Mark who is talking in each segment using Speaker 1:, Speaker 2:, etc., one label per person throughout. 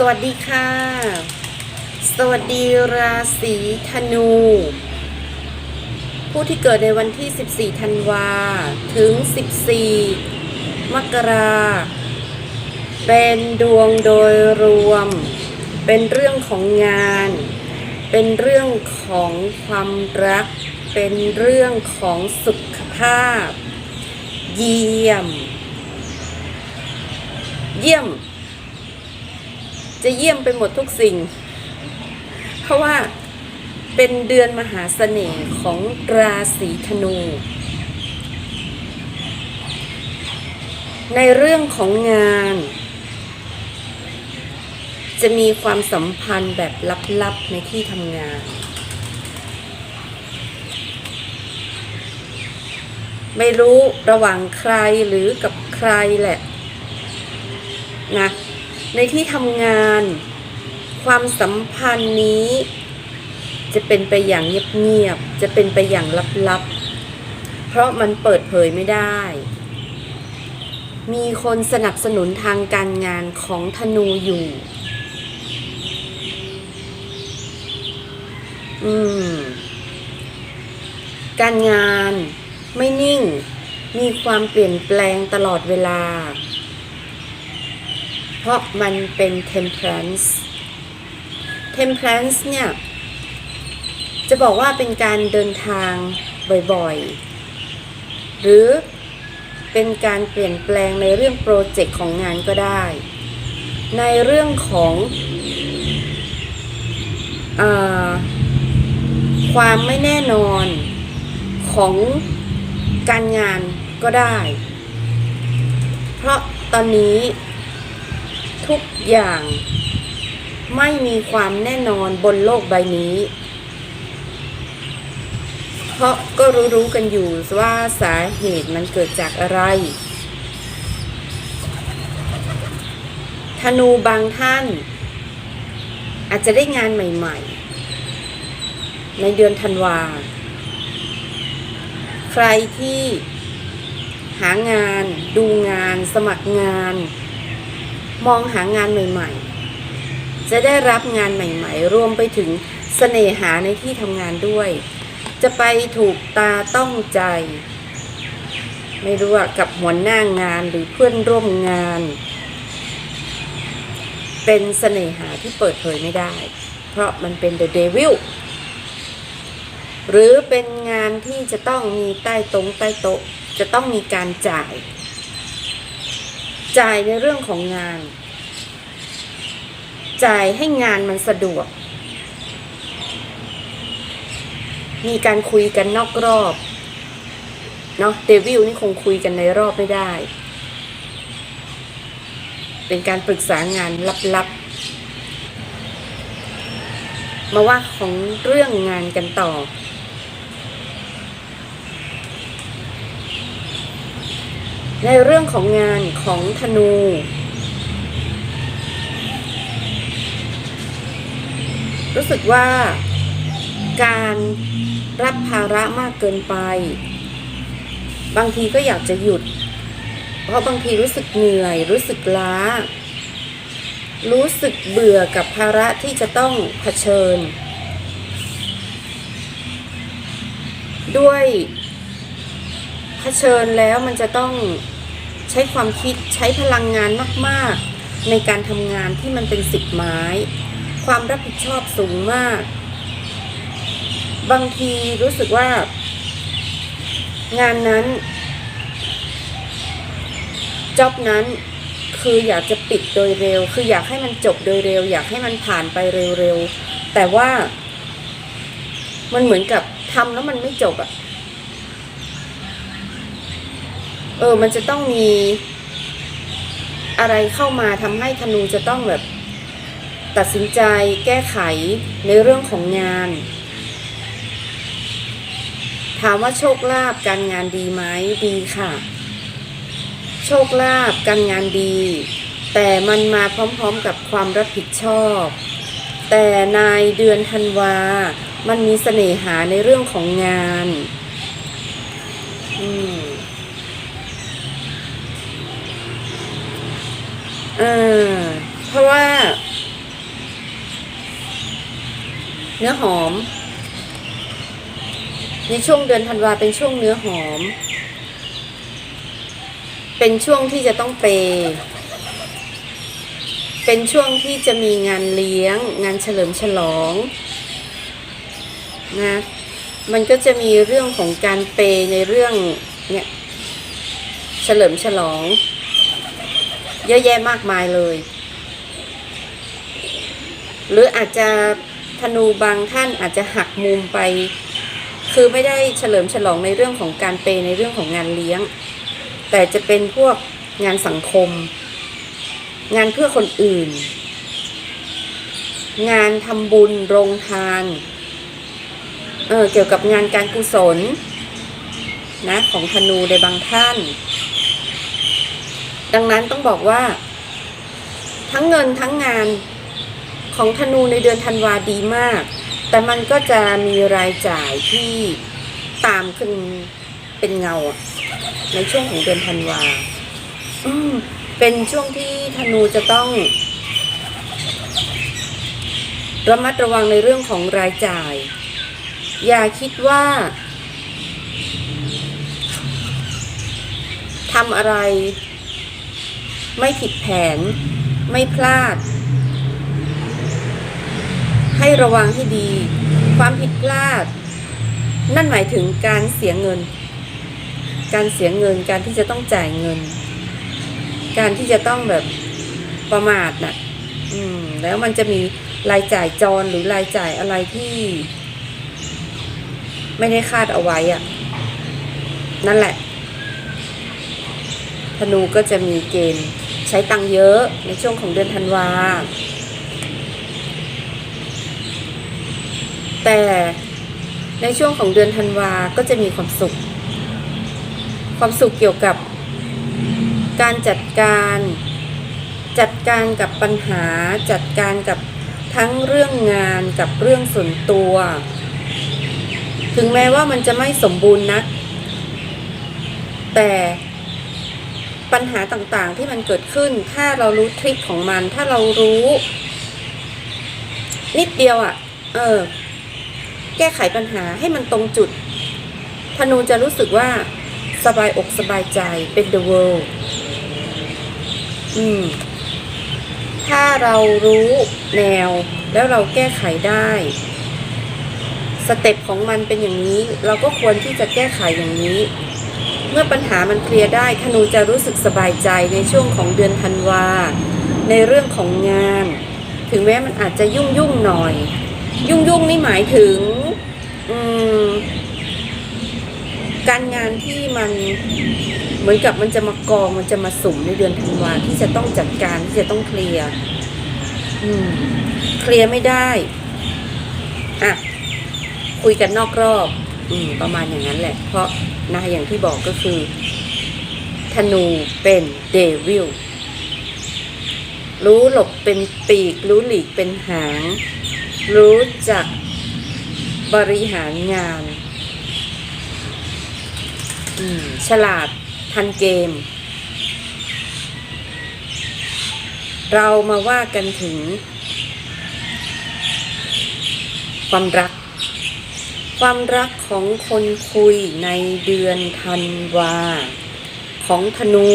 Speaker 1: สวัสดีค่ะ สวัสดีราศีธนู ผู้ที่เกิดในวันที่ 14 ธันวา ถึง 14 มกรา เป็นดวงโดยรวม เป็นเรื่องของงาน เป็นเรื่องของความรัก เป็นเรื่องของสุขภาพ เยี่ยม เยี่ยม จะเยี่ยมไปหมดทุกสิ่ง เพราะว่าเป็นเดือนมหาเสน่ห์ของราศีธนู ในเรื่องของงาน จะมีความสัมพันธ์แบบลับๆในที่ทำงาน ไม่รู้ระหว่างใครหรือกับใครแหละนะ ในที่ทำงาน ความสัมพันธ์นี้ จะเป็นไปอย่างเงียบๆ จะเป็นไปอย่างลับๆ เพราะมันเปิดเผยไม่ได้ มีคนสนับสนุนทางการงานของธนูอยู่ อืม การงานไม่นิ่ง มีความเปลี่ยนแปลงตลอดเวลา เพราะมันเป็น temperance temperance เนี่ย จะบอกว่าเป็นการเดินทางบ่อยๆ หรือเป็นการเปลี่ยนแปลงในเรื่องโปรเจกต์ของงานก็ได้ ในเรื่องของอความไม่แน่นอนของการงานก็ได้ เพราะตอนนี้ ทุกอย่าง ไม่มีความแน่นอนบนโลกใบนี้ เพราะก็รู้ๆกันอยู่ว่าสาเหตุมันเกิดจากอะไร ธนูบางท่าน อาจจะได้งานใหม่ๆ ในเดือนธันวา ใครที่หางานดูงาน สมัครงาน มองหางานใหม่ๆ จะได้รับงานใหม่ๆ รวมไปถึงเสน่หาในที่ทำงานด้วย จะไปถูกตาต้องใจ ไม่รู้ว่ากับหัวหน้างานหรือเพื่อนร่วมงาน เป็นเสน่หาที่เปิดเผยไม่ได้ เพราะมันเป็น The Devil หรือเป็นงานที่จะต้องมีใต้ตรงใต้โต๊ะจะต้องมีการจ่าย จ่ายในเรื่องของงาน จ่ายให้งานมันสะดวก มีการคุยกันนอกรอบเนาะเดวิลนี่คงคุยกันในรอบไม่ได้ เป็นการปรึกษางานลับๆ มาว่าของเรื่องงานกันต่อ ในเรื่องของงานของธนู รู้สึกว่าการรับภาระมากเกินไป บางทีก็อยากจะหยุด เพราะบางทีรู้สึกเหนื่อย รู้สึกล้า รู้สึกเบื่อกับภาระที่จะต้องเผชิญ ด้วย ชิญแล้วมันจะต้องใช้ความคิดใช้พลังงานมาก ๆ ในการทำงานที่มันเป็นสิบไม้ ความรับผิดชอบสูงมาก บางทีรู้สึกว่า งานนั้นจ็อบนั้นคืออยากจะปิดโดยเร็ว คืออยากให้มันจบโดยเร็ว อยากให้มันผ่านไปเร็ว ๆ แต่ว่า มันเหมือนกับทำแล้วมันไม่จบอะ เออ มันจะต้องมีอะไรเข้ามาทำให้ธนูจะต้องแบบตัดสินใจแก้ไขในเรื่องของงาน ถามว่าโชคลาภการงานดีไหมดีค่ะ โชคลาภการงานดี แต่มันมาพร้อมๆกับความรับผิดชอบ แต่ในเดือนธันวา มันมีเสน่หาในเรื่องของงาน อืม เออ เพราะว่า เนื้อหอม ในช่วงเดือนธันวาเป็นช่วงเนื้อหอม เป็นช่วงที่จะต้องเป เป็นช่วงที่จะมีงานเลี้ยง งานเฉลิมฉลองนะมันก็จะมีเรื่องของการเปในเรื่องเนี่ยเฉลิมฉลอง เยอะแยะมากมายเลย หรืออาจจะธนูบางท่านอาจจะหักมุมไป คือไม่ได้เฉลิมฉลองในเรื่องของการเปในเรื่องของงานเลี้ยง แต่จะเป็นพวกงานสังคม งานเพื่อคนอื่น งานทำบุญโรงทานเออเกี่ยวกับงานการกุศลนะของธนูในบางท่าน ดังนั้นต้องบอกว่า ทั้งเงินทั้งงานของธนูในเดือนธันวาดีมาก แต่มันก็จะมีรายจ่ายที่ตามขึ้นเป็นเงาในช่วงของเดือนธันวาเป็นช่วงที่ธนูจะต้อง ระมัดระวังในเรื่องของรายจ่าย อย่าคิดว่าทำอะไร ไม่ผิดแผน ไม่พลาด ให้ระวังให้ดี ความผิดพลาด นั่นหมายถึงการเสียเงิน การเสียเงินการที่จะต้องจ่ายเงิน การที่จะต้องแบบประมาทน่ะ อืม แล้วมันจะมีรายจ่ายจรหรือรายจ่ายอะไรที่ ไม่ได้คาดเอาไว้อะนั่นแหละธนูก็จะมีเกณฑ์ ใช้ตังค์เยอะในช่วงของเดือนธันวา แต่ในช่วงของเดือนธันวาก็จะมีความสุข ความสุขเกี่ยวกับการจัดการจัดการกับปัญหาจัดการกับทั้งเรื่องงานกับเรื่องส่วนตัว ถึงแม้ว่ามันจะไม่สมบูรณ์นัก แต่ ปัญหาต่างๆที่มันเกิดขึ้น ถ้าเรารู้ทริคของมัน ถ้าเรารู้ นิดเดียวอะ่ะ เออ แก้ไขปัญหาให้มันตรงจุดธนูจะรู้สึกว่าสบายอกสบายใจเป็น the world อืม ถ้าเรารู้แนว แล้วเราแก้ไขได้ สเต็ปของมันเป็นอย่างนี้ เราก็ควรที่จะแก้ไขอย่างนี้ เมื่อปัญหามันเคลียร์ได้ธนูจะรู้สึกสบายใจในช่วงของเดือนธันวา ในเรื่องของงาน ถึงแม้มันอาจจะยุ่งยุ่งหน่อย ยุ่งยุ่งนี่หมายถึงการงานที่มันเหมือนกับมันจะมากองมันจะมาสุ่มในเดือนธันวาที่จะต้องจัดการที่จะต้องเคลียร์เคลียร์ไม่ได้อะคุยกันนอกรอบ อืม ประมาณอย่างนั้นแหละ เพราะ นะอย่างที่บอกก็คือธนูเป็นเดวิลรู้หลบเป็นปีก รู้หลีกเป็นหาง รู้จักบริหารงานฉลาดทันเกม เรามาว่ากันถึง ความรัก ความรักของคนคุยในเดือนธันวา ของธนู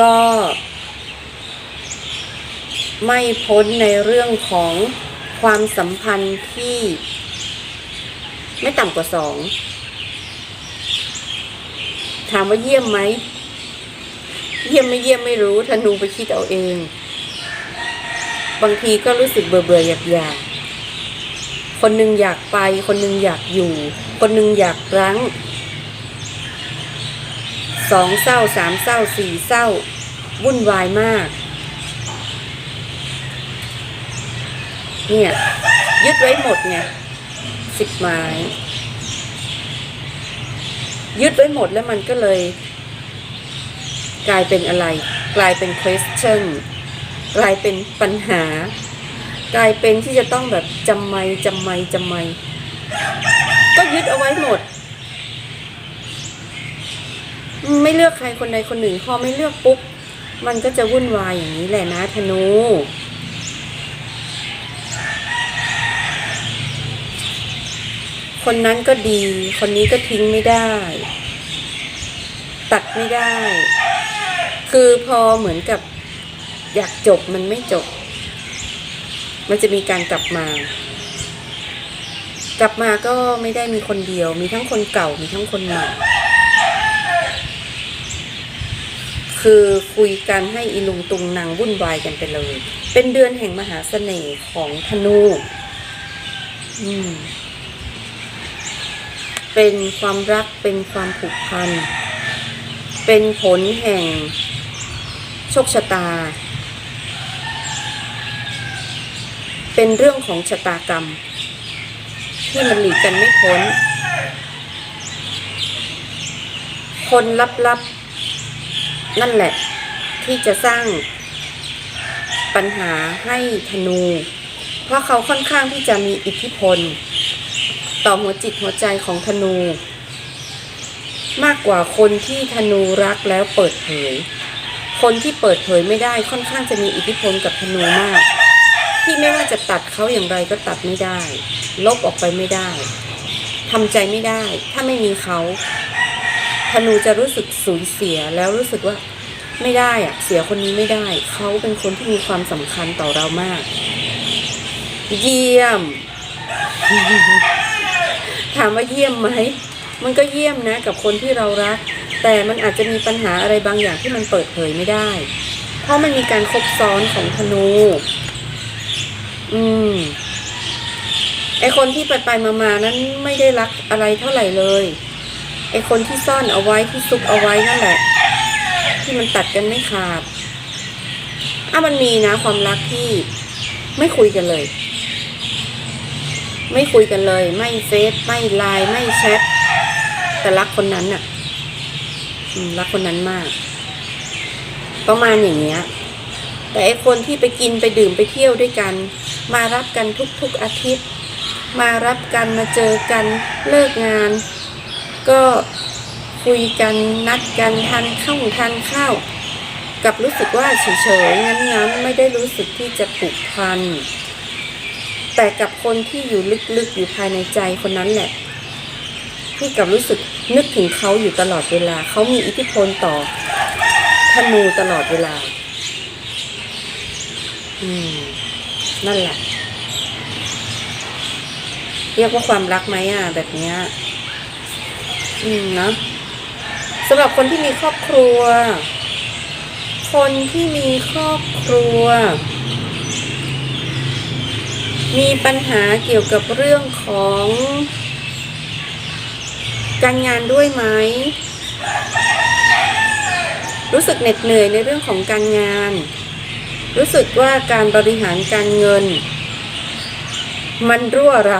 Speaker 1: ก็ ไม่พ้นในเรื่องของความสัมพันธ์ที่ ไม่ต่ำกว่าสอง ถามว่าเยี่ยมไหม เยี่ยมไม่เยี่ยมไม่รู้ธนูไปคิดเอาเอง บางทีก็รู้สึกเบื่อเบื่ออยากอยาก คนหนึ่งอยากไป คนหนึ่งอยากอยู่ คนหนึ่งอยากรั้งสองเศร้าสามเศร้าสี่เศร้าวุ่นวายมาก เนี่ยยึดไว้หมดไงสิบไม้ยึดไว้หมดแล้วมันก็เลย กลายเป็นอะไร กลายเป็น question กลายเป็นปัญหา กลายเป็นที่จะต้องแบบจำไม่จำไม่จำไม่ก็ยึดเอาไว้หมด ไม่เลือกใครคนใดคนหนึ่งพอไม่เลือกปุ๊บมันก็จะวุ่นวายอย่างนี้แหละนะธนูคนนั้นก็ดี คนนี้ก็ทิ้งไม่ได้ ตัดไม่ได้ คือพอเหมือนกับ อยากจบมันไม่จบ มันจะมีการกลับมา กลับมาก็ไม่ได้มีคนเดียว มีทั้งคนเก่ามีทั้งคนใหม่คือคุยกันให้อีลุงตุงนางวุ่นวายกันไปเลย เป็นเดือนแห่งมหาเสน่ห์ของธนูอืมเป็นความรักเป็นความผูกพัน เป็นผลแห่งโชคชะตา เป็นเรื่องของชะตากรรม ที่มันหลีกกันไม่พ้น คนลับๆ นั่นแหละ ที่จะสร้างปัญหาให้ธนู เพราะเขาค่อนข้างที่จะมีอิทธิพล ต่อหัวจิตหัวใจของธนู มากกว่าคนที่ธนูรักแล้วเปิดเผย คนที่เปิดเผยไม่ได้ค่อนข้างจะมีอิทธิพลกับธนูมาก ที่ไม่ว่าจะตัดเขาอย่างไรก็ตัดไม่ได้ ลบออกไปไม่ได้ทำใจไม่ได้ ถ้าไม่มีเขาธนูจะรู้สึกสูญเสียแล้วรู้สึกว่าไม่ได้อะเสียคนนี้ไม่ได้ เขาเป็นคนที่มีความสำคัญต่อเรามาก เยี่ยม ถามว่าเยี่ยมไหมมันก็เยี่ยมนะ กับคนที่เรารัก แต่มันอาจจะมีปัญหาอะไรบางอย่างที่มันเปิดเผยไม่ได้ เพราะมันมีการคบซ้อนของธนู อืมไอคนที่ไปไปมามานั้นไม่ได้รักอะไรเท่าไหร่เลยไอคนที่ซ่อนเอาไว้ที่ซุกเอาไว้นั่นแหละ ที่มันตัดกันไม่ขาดอะมันมีนะ ความรักที่ไม่คุยกันเลย ไม่คุยกันเลย ไม่เฟซไม่ไลน์ไม่แชทแต่รักคนนั้นน่ะรักคนนั้นมาก ประมาณอย่างเงี้ย แต่ไอคนที่ไปกินไปดื่มไปเที่ยวด้วยกัน มารับกันทุกๆอาทิตย์ มารับกันมาเจอกันเลิกงาน ก็คุยกันนัดกันทานข้าวทานข้าวกับรู้สึกว่าเฉยๆงั้นๆไม่ได้รู้สึกที่จะผูกพันแต่กับคนที่อยู่ลึกๆอยู่ภายในใจคนนั้นแหละที่กับรู้สึกนึกถึงเขาอยู่ตลอดเวลา เขามีอิทธิพลต่อธนูตลอดเวลา อืม นั่นแหละ เรียกว่าความรักไหมอะ แบบเนี้ย อืมเนะสำหรับคนที่มีครอบครัว คนที่มีครอบครัว มีปัญหาเกี่ยวกับเรื่องของ การงานด้วยไหม รู้สึกเหน็ดเหนื่อยในเรื่องของการงาน รู้สึกว่าการบริหารการเงิน มันรั่วไหล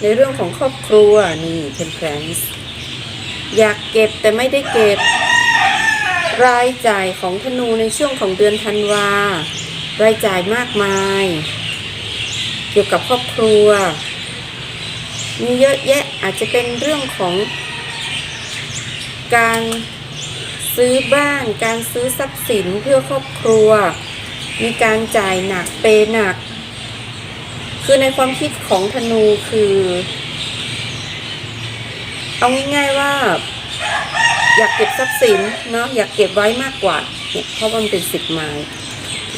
Speaker 1: ในเรื่องของครอบครัวนี่เป็นแฟนอยากเก็บแต่ไม่ได้เก็บ รายจ่ายของธนูในช่วงของเดือนธันวา รายจ่ายมากมาย เกี่ยวกับครอบครัว มีเยอะแยะอาจจะเป็นเรื่องของการซื้อบ้าน การซื้อทรัพย์สินเพื่อครอบครัว มีการจ่ายหนักเปหนัก คือในความคิดของธนูคือ เอาง่ายๆว่า อยากเก็บทรัพย์สินเนาะอยากเก็บไว้มากกว่าเนี่ยเพราะมันเป็นสิบไม้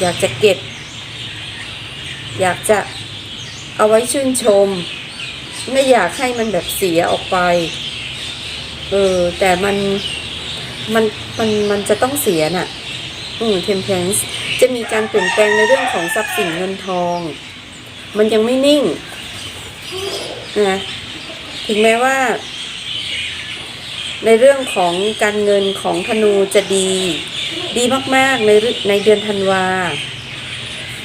Speaker 1: อยากจะเก็บ อยากจะเอาไว้ชื่นชม ไม่อยากให้มันแบบเสียออกไป เออ แต่มันมันมันมันจะต้องเสียน่ะ อืมเทมเพลนส จะมีการเปลี่ยนแปลงในเรื่องของทรัพย์สินเงินทอง มันยังไม่นิ่งนะถึงแม้ว่า ในเรื่องของการเงินของธนูจะดี ดีมากๆในในเดือนธันวา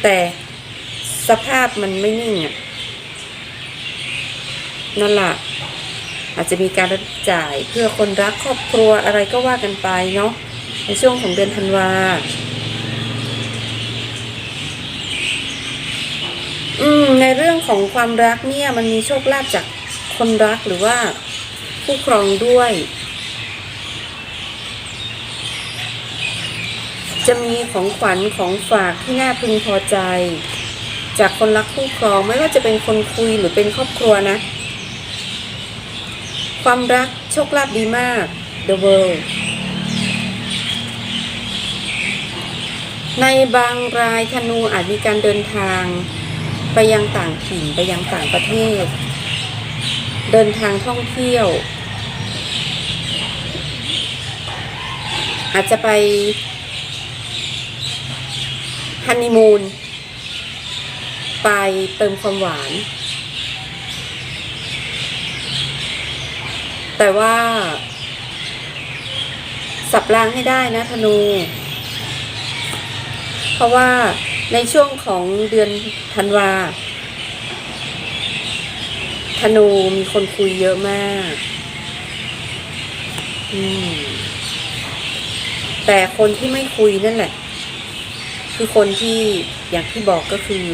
Speaker 1: แต่สภาพมันไม่นิ่งอะนั่นแหละอาจจะมีการรับจ่ายเพื่อคนรักครอบครัวอะไรก็ว่ากันไปเนาะในช่วงของเดือนธันวา อืม ในเรื่องของความรักเนี่ย มันมีโชคลาภจากคนรักหรือว่าผู้ครองด้วย จะมีของขวัญของฝากที่น่าพึงพอใจ จากคนรักคู่ครองไม่ว่าจะเป็นคนคุยหรือเป็นครอบครัวนะ ความรักโชคลาภดีมาก The World ในบางรายธนูอาจมีการเดินทาง ไปยังต่างถิ่นไปยังต่างประเทศ เดินทางท่องเที่ยว อาจจะไปฮันนีมูนไปเติมความหวาน แต่ว่า สับรางให้ได้นะธนู เพราะว่า ในช่วงของเดือนธันวาธนูมีคนคุยเยอะมาก อืม แต่คนที่ไม่คุยนั่นแหละ คือคนที่อย่างที่บอกก็คือ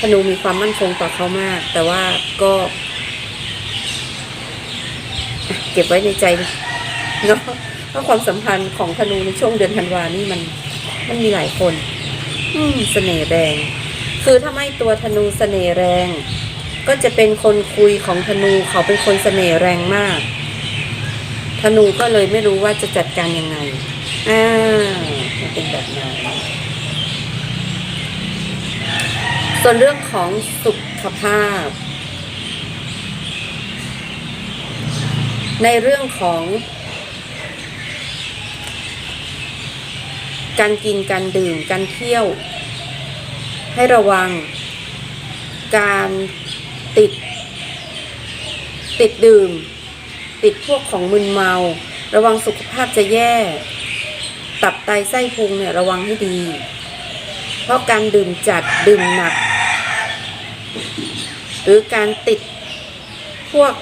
Speaker 1: ธนูมีความมั่นคงต่อเขามาก แต่ว่าก็เก็บไว้ในใจเนาะเพราะความสัมพันธ์ของธนูในช่วงเดือนธันวานี่มัน มันมีหลายคน อืมเสน่ห์แรง คือถ้าไม่ตัวธนูเสน่ห์แรง ก็จะเป็นคนคุยของธนูเขาเป็นคนเสน่ห์แรงมาก ธนูก็เลยไม่รู้ว่าจะจัดการยังไงอ่ามันเป็นแบบนั้นส่วนเรื่องของสุขภาพ ในเรื่องของ การกินการดื่มการเที่ยว ให้ระวัง การติด ติดดื่ม ติดพวกของมึนเมา ระวังสุขภาพจะแย่ ตับไตไส้พุงเนี่ยระวังให้ดี เพราะการดื่มจัดดื่มหนัก หรือการติดพวก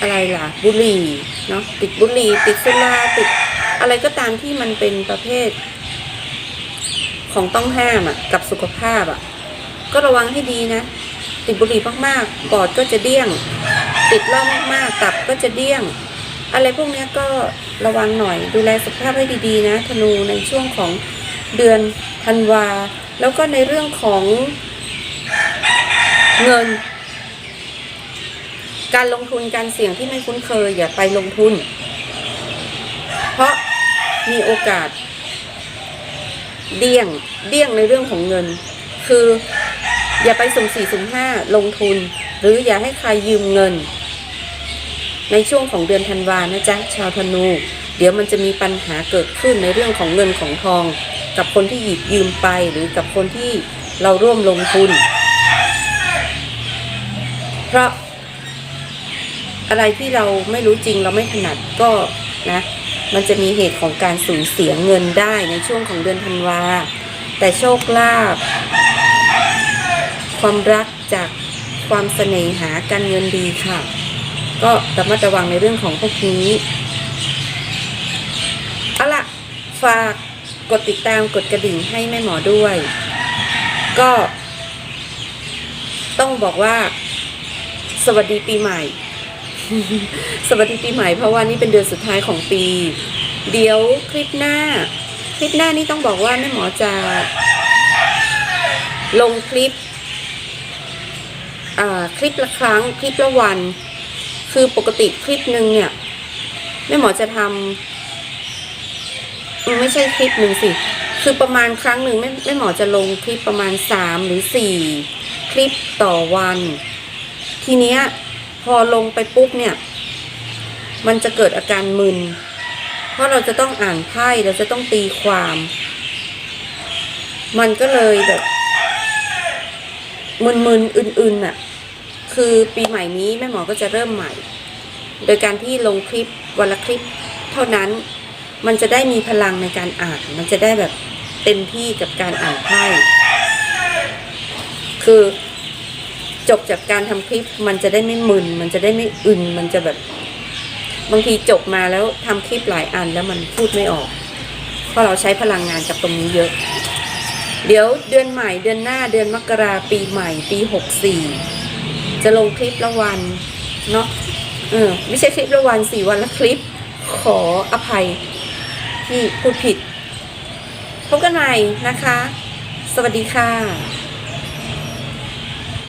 Speaker 1: อะไรล่ะ บุหรี่เนาะติดบุหรี่ติดสุราติด อะไรก็ตามที่มันเป็นประเภท ของต้องห้ามอะ กับสุขภาพอะ ก็ระวังให้ดีนะ ติดบุหรี่มากๆปอดก็จะเดี้ยง ติดเหล้ามากๆตับก็จะเดี้ยง อะไรพวกนี้ก็ระวังหน่อย ดูแลสุขภาพให้ดีๆนะธนูในช่วงของเดือนธันวา แล้วก็ในเรื่องของเงิน การลงทุนการเสี่ยงที่ไม่คุ้นเคยอย่าไปลงทุน เพราะ มีโอกาส เดี่ยงเดี่ยงในเรื่องของเงิน คืออย่าไปสุ่มสี่สุ่มห้าลงทุน หรืออย่าให้ใครยืมเงิน ในช่วงของเดือนธันวานะจ๊ะชาวธนู เดี๋ยวมันจะมีปัญหาเกิดขึ้นในเรื่องของเงินของทอง กับคนที่หยิบยืมไปหรือกับคนที่เราร่วมลงทุน เพราะอะไรที่เราไม่รู้จริงเราไม่ถนัดก็นะ มันจะมีเหตุของการสูญเสียเงินได้ในช่วงของเดือนธันวา แต่โชคลาภความรักจากความเสน่หาการเงินดีค่ะ ก็ระมัดระวังในเรื่องของพวกนี้เอาล่ะฝากกดติดตามกดกระดิ่งให้แม่หมอด้วย ก็ ต้องบอกว่า สวัสดีปีใหม่ สวัสดีปีใหม่เพราะว่านี่เป็นเดือนสุดท้ายของปี เดี๋ยวคลิปหน้า คลิปหน้านี่ต้องบอกว่าแม่หมอจะลงคลิปอ่าคลิปละครั้งคลิปละวัน คือปกติคลิปหนึ่งเนี่ยแม่หมอจะทำไม่ใช่คลิปหนึ่งสิคือประมาณครั้งหนึ่งแม่แม่หมอจะลงคลิปประมาณสามหรือสี่คลิปต่อวัน ทีเนี้ย พอลงไปปุ๊บเนี่ย มันจะเกิดอาการมึน เพราะเราจะต้องอ่านไพ่เราจะต้องตีความ มันก็เลยแบบมึนๆอื่นๆน่ะ คือปีใหม่นี้แม่หมอก็จะเริ่มใหม่ โดยการที่ลงคลิปวันละคลิปเท่านั้น มันจะได้มีพลังในการอ่าน มันจะได้แบบเต็มที่กับการอ่านไพ่ คือ จบจากการทำคลิปมันจะได้ไม่มึน มันจะได้ไม่อึนมันจะแบบ บางทีจบมาแล้วทำคลิปหลายอันแล้วมันพูดไม่ออก เพราะเราใช้พลังงานกับตรงนี้เยอะ เดี๋ยวเดือนใหม่เดือนหน้าเดือนมกราปีใหม่ปีหกสี่จะลงคลิปละวันเนาะเออไม่ใช่คลิปละวันสี่วันละคลิป ขออภัยที่พูดผิดพบกันใหม่นะคะ สวัสดีค่ะ